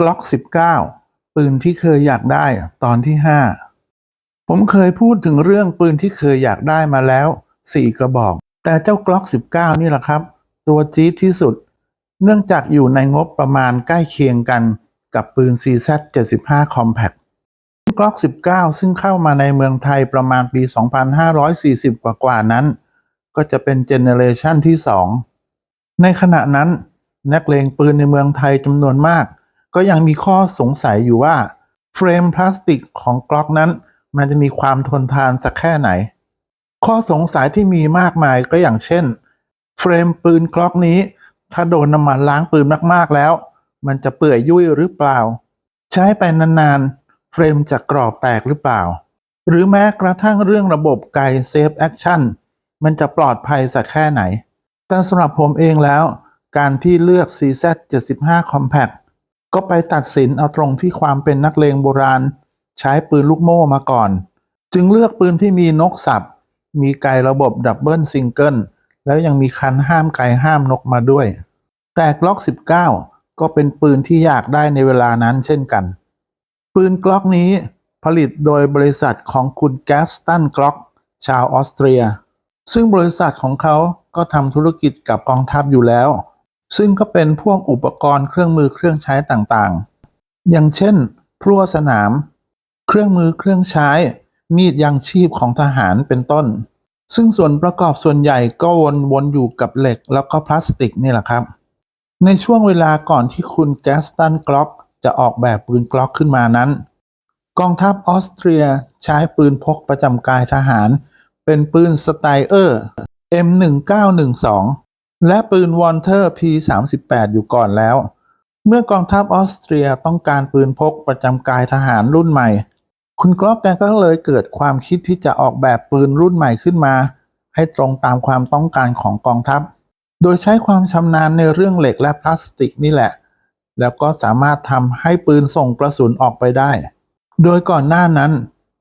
กล็อก19ปืนที่เคยอยากได้ตอนที่5ผมเคยพูดถึงเรื่องปืนที่เคยอยากได้มาแล้ว4กระบอก แต่เจ้ากล็อก19นี่แหละครับ ตัวจี๊ดที่สุด เนื่องจากอยู่ในงบประมาณใกล้เคียงกันกับปืน CZ 75 Compact กล็อก19 ซึ่งเข้ามาในเมืองไทยประมาณปี 2540 กว่าๆนั้น ก็จะเป็นเจเนเรชันที่ 2 ในขณะนั้น นักเลงปืนในเมืองไทยจำนวนมาก ก็ยังมีข้อสงสัยอยู่ว่าเฟรมพลาสติกของกล็อกนั้น มันจะมีความทนทานสักแค่ไหน ข้อสงสัยที่มีมากมายก็อย่างเช่น เฟรมปืนกล็อกนี้ ถ้าโดนน้ำมันล้างปืนมากๆแล้ว มันจะเปื่อยยุ่ยหรือเปล่า ใช้ไปนานๆ เฟรมจะกรอบแตกหรือเปล่า หรือแม้กระทั่งเรื่องระบบไกเซฟแอคชั่นมันจะปลอดภัยสักแค่ไหน แต่สำหรับผมเองแล้ว การที่เลือก CZ 75 Compact ก็ไปตัดสินเอาตรงที่ความเป็นนักเลงโบราณ ใช้ปืนลูกโม่มาก่อน จึงเลือกปืนที่มีนกสับ มีไกระบบดับเบิลซิงเกิลแล้วยังมีคันห้ามไกห้ามนกมาด้วย แต่กล็อก 19 ก็เป็นปืนที่อยากได้ในเวลานั้นเช่นกัน ปืนกล็อกนี้ผลิตโดยบริษัทของคุณแกสตันกล็อกชาวออสเตรีย ซึ่งบริษัทของเขาก็ทำธุรกิจกับกองทัพอยู่แล้ว ซึ่งก็เป็นพวกอุปกรณ์เครื่องมือเครื่องใช้ต่างๆ อย่างเช่น พลั่วสนาม เครื่องมือเครื่องใช้ มีดยังชีพของทหารเป็นต้น ซึ่งส่วนประกอบส่วนใหญ่ก็วนๆอยู่กับเหล็กแล้วก็พลาสติกนี่แหละครับ ในช่วงเวลาก่อนที่คุณแกสตันกล็อกจะออกแบบปืนกล็อกขึ้นมานั้น กองทัพออสเตรียใช้ปืนพกประจำกายทหาร เป็นปืนสไตเออร์ M1912 และปืนวอนเทอร์ P38 อยู่ก่อนแล้ว เมื่อกองทัพออสเตรียต้องการปืนพกประจำกายทหารรุ่นใหม่ คุณกล็อกแกก็เลยเกิดความคิดที่จะออกแบบปืนรุ่นใหม่ขึ้นมา ให้ตรงตามความต้องการของกองทัพ โดยใช้ความชำนาญในเรื่องเหล็กและพลาสติกนี่แหละ แล้วก็สามารถทำให้ปืนส่งกระสุนออกไปได้ โดยก่อนหน้านั้น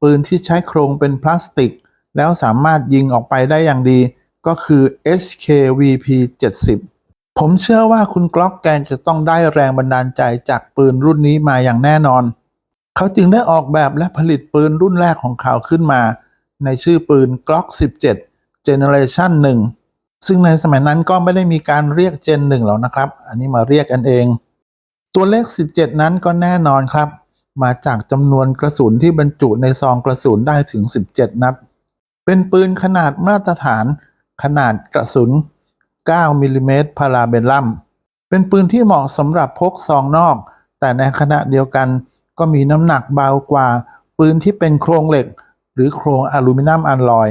ปืนที่ใช้โครงเป็นพลาสติก แล้วสามารถยิงออกไปได้อย่างดี ก็คือ HKVP 70 ผมเชื่อว่าคุณกล็อกแกนจะต้องได้แรงบันดาลใจจากปืนรุ่นนี้มาอย่างแน่นอน เขาจึงได้ออกแบบและผลิตปืนรุ่นแรกของเขาขึ้นมา ในชื่อปืน Glock 17 Generation 1 ซึ่งในสมัยนั้นก็ไม่ได้มีการเรียก Gen 1หรอกนะครับ อันนี้มาเรียกกันเอง ตัวเลข 17 นั้นก็แน่นอนครับ มาจากจำนวนกระสุนที่บรรจุในซองกระสุนได้ถึง 17 นัด เป็นปืนขนาดมาตรฐาน ขนาดกระสุน 9มิลลิเมตรพาราเบลลัม เป็นปืนที่เหมาะสำหรับพกซองนอก แต่ในขณะเดียวกันก็มีน้ำหนักเบากว่า ปืนที่เป็นโครงเหล็ก หรือโครงอลูมิเนียมอัลลอย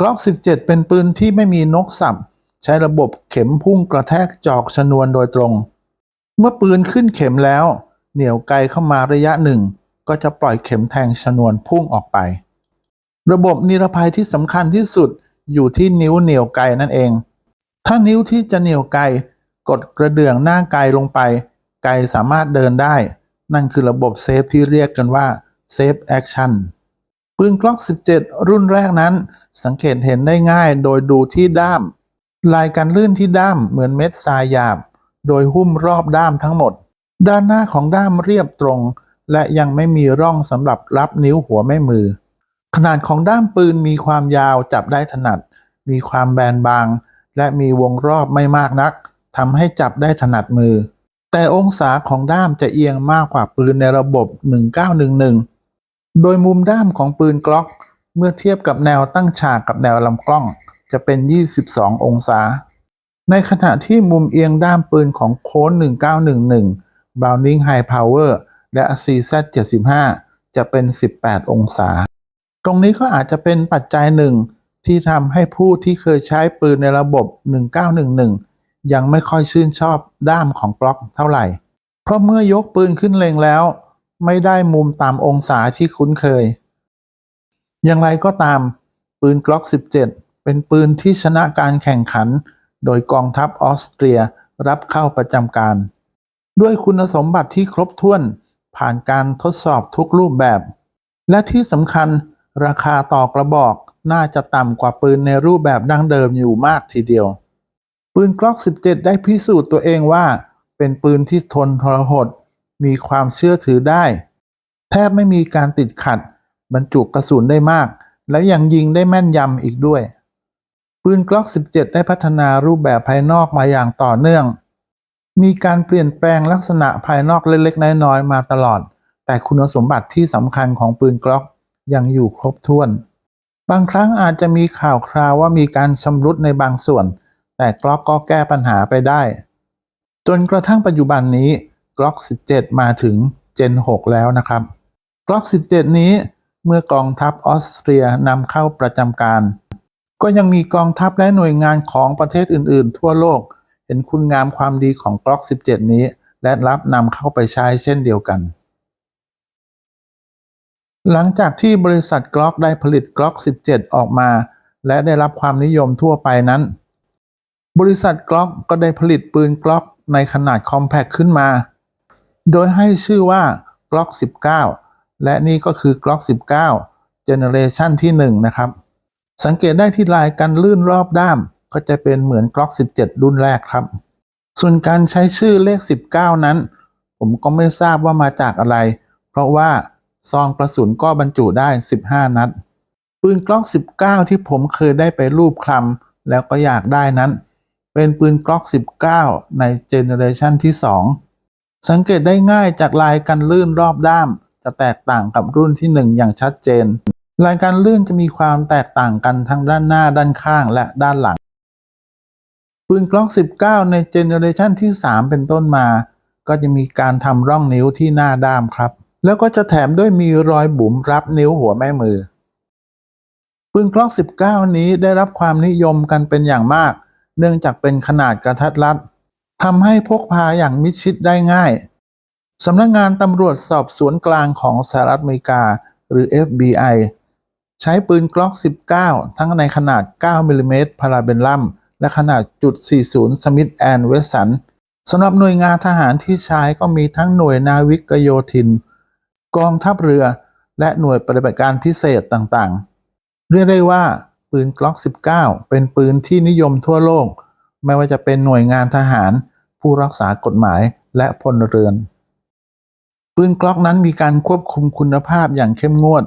กล็อก 17 เป็นปืนที่ไม่มีนกสับ ใช้ระบบเข็มพุ่งกระแทกจอกชนวนโดยตรง เมื่อปืนขึ้นเข็มแล้ว เหนี่ยวไกลเข้ามาระยะหนึ่ง ก็จะปล่อยเข็มแทงชนวนพุ่งออกไป ระบบนิรภัยที่สำคัญที่สุด อยู่ที่นิ้วเหนี่ยวไกนั่นเอง ถ้านิ้วที่จะเหนี่ยวไกกดกระเดื่องหน้าไกลงไป ไกสามารถเดินได้ นั่นคือระบบเซฟที่เรียกกันว่าเซฟแอคชั่นปืนกล็อก 17 รุ่นแรกนั้น สังเกตเห็นได้ง่ายโดยดูที่ด้าม ลายการลื่นที่ด้ามเหมือนเม็ดทรายหยาบ โดยหุ้มรอบด้ามทั้งหมด ด้านหน้าของด้ามเรียบตรง และยังไม่มีร่องสำหรับรับนิ้วหัวแม่มือ ขนาดของด้ามปืนมีความยาวจับได้ถนัด มีความแบนบาง และมีวงรอบไม่มากนักทำให้จับได้ถนัดมือ แต่องศาของด้ามจะเอียงมากกว่าปืนในระบบ 1911 โดยมุมด้ามของปืนกล็อกเมื่อเทียบกับแนวตั้งฉากกับแนวลำกล้อง จะเป็น 22 องศา ในขณะที่มุมเอียงด้ามปืนของโค้น1911 Browning High Power และ CZ75 จะเป็น 18 องศา ตรงนี้ก็อาจจะเป็นปัจจัยหนึ่งที่ทำให้ผู้ที่เคยใช้ปืนในระบบ 1911 ยังไม่ค่อยชื่นชอบด้ามของกล็อกเท่าไหร่ เพราะเมื่อยกปืนขึ้นเล็งแล้ว ไม่ได้มุมตามองศาที่คุ้นเคย อย่างไรก็ตามปืนกล็อก 17 เป็นปืนที่ชนะการแข่งขัน โดยกองทัพออสเตรียรับเข้าประจำการ ด้วยคุณสมบัติที่ครบถ้วนผ่านการทดสอบทุกรูปแบบ และที่สำคัญ ราคาต่อกระบอกน่าจะต่ำกว่าปืนในรูปแบบดั้งเดิมอยู่มากทีเดียว ปืนกล็อก 17 ได้พิสูจน์ตัวเองว่า เป็นปืนที่ทนทรหด มีความเชื่อถือได้ แทบไม่มีการติดขัด บรรจุกระสุนได้มาก แล้วยังยิงได้แม่นยำอีกด้วย ปืนกล็อก 17 ได้พัฒนารูปแบบภายนอกมาอย่างต่อเนื่อง มีการเปลี่ยนแปลงลักษณะภายนอกเล็กๆน้อยๆมาตลอด แต่คุณสมบัติที่สำคัญของปืนกล็อก ยังอยู่ครบถ้วน บางครั้งอาจจะมีข่าวคราวว่ามีการชำรุดในบางส่วน แต่กล็อกก็แก้ปัญหาไปได้ จนกระทั่งปัจจุบันนี้กล็อก 17 มาถึง Gen 6 แล้วนะครับกล็อก 17 นี้เมื่อกองทัพออสเตรียนำเข้าประจำการ ก็ยังมีกองทัพและหน่วยงานของประเทศอื่น ๆ ทั่วโลก เห็นคุณงามความดีของกล็อก 17 นี้ และรับนำเข้าไปใช้เช่นเดียวกัน หลังจากที่บริษัทกล็อกได้ผลิตกล็อก 17 ออกมา และได้รับความนิยมทั่วไปนั้น บริษัทกล็อกก็ได้ผลิตปืนกล็อกในขนาดคอมแพคขึ้นมา โดยให้ชื่อว่ากล็อก 19 และนี่ก็คือกล็อก 19เจเนเรชันที่ 1 นะครับ สังเกตได้ที่ลายกันลื่นรอบด้าม ก็จะเป็นเหมือนกล็อก 17 รุ่นแรกครับ ส่วนการใช้ชื่อเลข 19 นั้น ผมก็ไม่ทราบว่ามาจากอะไร เพราะว่า ซองกระสุนก็บรรจุได้ 15 นัด ปืนกล็อก 19 ที่ผมเคยได้ไปรูปคลำแล้วก็อยากได้นั้น เป็นปืนกล็อก 19 ในเจเนเรชันที่ 2 สังเกตได้ง่ายจากลายกันลื่นรอบด้าม จะแตกต่างกับรุ่นที่ 1 อย่างชัดเจน ลายการลื่นจะมีความแตกต่างกันทั้งด้านหน้าด้านข้างและด้านหลัง ปืนกล็อก 19 ในเจเนเรชันที่ 3 เป็นต้นมา ก็จะมีการทำร่องนิ้วที่หน้าด้ามครับ แล้วก็จะแถมด้วยมีรอยบุ๋มรับนิ้วหัวแม่มือ ปืนกล็อก 19 นี้ได้รับความนิยมกันเป็นอย่างมาก เนื่องจากเป็นขนาดกระทัดรัดทำให้พกพาอย่างมิดชิดได้ง่ายสำนักงงานตำรวจสอบสวนกลางของสหรัฐอเมริกา หรือ FBI ใช้ปืนกล็อก 19 ทั้งในขนาด 9มิลลิเมตรพาราเบลลัม และขนาดจุด40 สมิธแอนเวสันสำหรับหน่วยงานทหารที่ใช้ก็มีทั้งหน่วยนาวิกโยธิน กองทัพเรือ และหน่วยปฏิบัติการพิเศษต่างๆ เรียกได้ว่าปืนกล็อก 19 เป็นปืนที่นิยมทั่วโลก ไม่ว่าจะเป็นหน่วยงานทหาร ผู้รักษากฎหมายและพลเรือน ปืนกล็อกนั้นมีการควบคุมคุณภาพอย่างเข้มงวด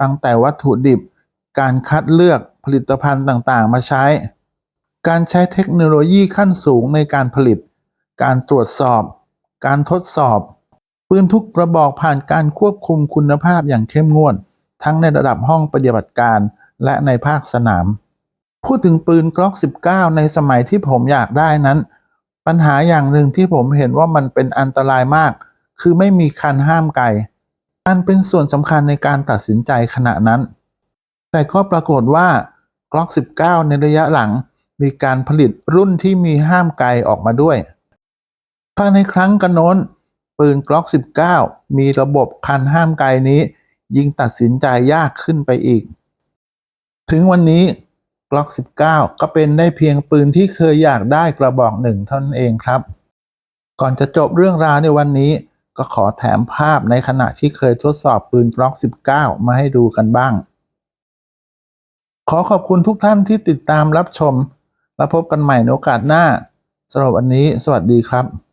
ตั้งแต่วัตถุดิบ การคัดเลือกผลิตภัณฑ์ต่างๆ มาใช้ การใช้เทคโนโลยีขั้นสูงในการผลิต การตรวจสอบ การทดสอบ ปืนทุกกระบอกผ่านการควบคุมคุณภาพอย่างเข้มงวด ทั้งในระดับห้องปฏิบัติการและในภาคสนาม พูดถึงปืนกล็อก 19 ในสมัยที่ผมอยากได้นั้น ปัญหาอย่างหนึ่งที่ผมเห็นว่ามันเป็นอันตรายมาก คือไม่มีคันห้ามไกลอันเป็นส่วนสำคัญในการตัดสินใจขณะนั้น แต่ก็ปรากฏว่ากล็อก 19 ในระยะหลังมีการผลิตรุ่นที่มีห้ามไกลออกมาด้วยถ้าในครั้งกันโน้น ปืนกล็อก 19 มีระบบคันห้ามไกลนี้ ยิงตัดสินใจยากขึ้นไปอีก ถึงวันนี้กล็อก 19 ก็เป็นได้เพียงปืนที่เคยอยากได้กระบอกหนึ่งเท่านั้นเองครับ ก่อนจะจบเรื่องราวในวันนี้ ก็ขอแถมภาพในขณะที่เคยทดสอบปืนกล็อก 19 มาให้ดูกันบ้าง ขอขอบคุณทุกท่านที่ติดตามรับชม แล้วพบกันใหม่ในโอกาสหน้าสำหรับวันนี้ สวัสดีครับ